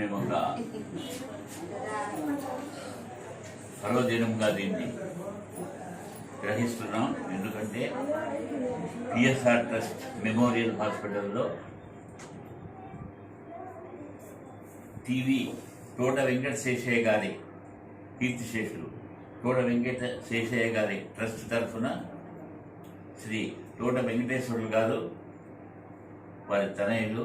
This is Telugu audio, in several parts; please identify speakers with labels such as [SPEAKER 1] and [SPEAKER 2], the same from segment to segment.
[SPEAKER 1] మేము ఒక పర్వదినంగా దీన్ని గ్రహిస్తున్నాం. ఎందుకంటే పిఎస్ఆర్ ట్రస్ట్ మెమోరియల్ హాస్పిటల్లో టీవీ తోట వెంకట శేషయ్య గారి కీర్తిశేషులు తోట వెంకట శేషయ్య గారి ట్రస్ట్ తరఫున శ్రీ తోట వెంకటేశ్వరులు గారు వారి తనయులు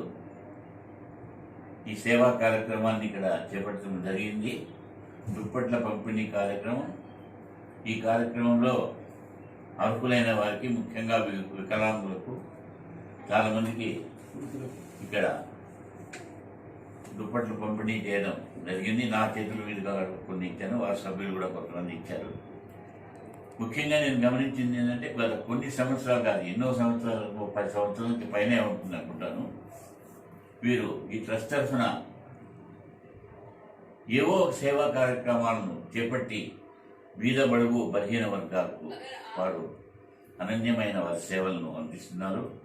[SPEAKER 1] ఈ సేవా కార్యక్రమాన్ని ఇక్కడ చేపట్టడం జరిగింది. దుప్పట్ల పంపిణీ కార్యక్రమం. ఈ కార్యక్రమంలో అర్హులైన వారికి ముఖ్యంగా వికలాంగులకు చాలామందికి ఇక్కడ దుప్పట్లు పంపిణీ చేయడం జరిగింది. నా చేతుల మీదుగా కొన్ని ఇచ్చాను. వారి సభ్యులు కూడా కొంతమంది ఇచ్చారు. ముఖ్యంగా నేను గమనించింది ఏంటంటే గత కొన్ని సంవత్సరాలు కాదు ఎన్నో సంవత్సరాలు పది సంవత్సరాలకి పైనే ఉంటుంది అనుకుంటాను వీరు ఈ ట్రస్ట్ తరఫున ఏవో సేవా కార్యక్రమాలను చేపట్టి బీద బడుగు బలహీన వర్గాలకు వారు అనన్యమైన వారి సేవలను అందిస్తున్నారు.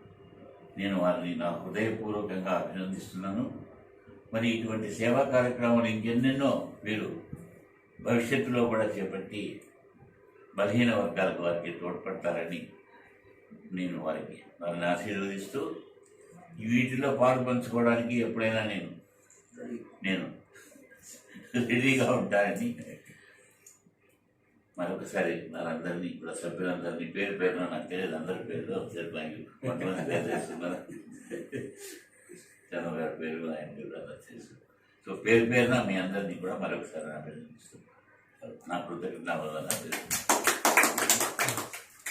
[SPEAKER 1] నేను వారిని నా హృదయపూర్వకంగా అభినందిస్తున్నాను. మరి ఇటువంటి సేవా కార్యక్రమాలు ఇంకెన్నెన్నో వీరు భవిష్యత్తులో కూడా చేపట్టి బలహీన వర్గాలకు వారికి తోడ్పడతారని నేను వారికి వారిని ఆశీర్వదిస్తూ వీటిలో పాలు పంచుకోవడానికి ఎప్పుడైనా నేను నేను రెడీగా ఉంటానని మరొకసారి వారందరినీ ఇప్పుడు సభ్యులందరినీ పేరు పేరున నాకు తెలియదు అందరి పేర్లు ఒకసారి బ్యాంకు కొంతమంది పేరు చేస్తున్నారు చంద్ర గారి పేరు ఆయన పేరు అలా చేసి సో పేరు పేరున మీ అందరినీ కూడా మరొకసారి నా పేరు నా కృతజ్ఞత వల్ల నా పేరు.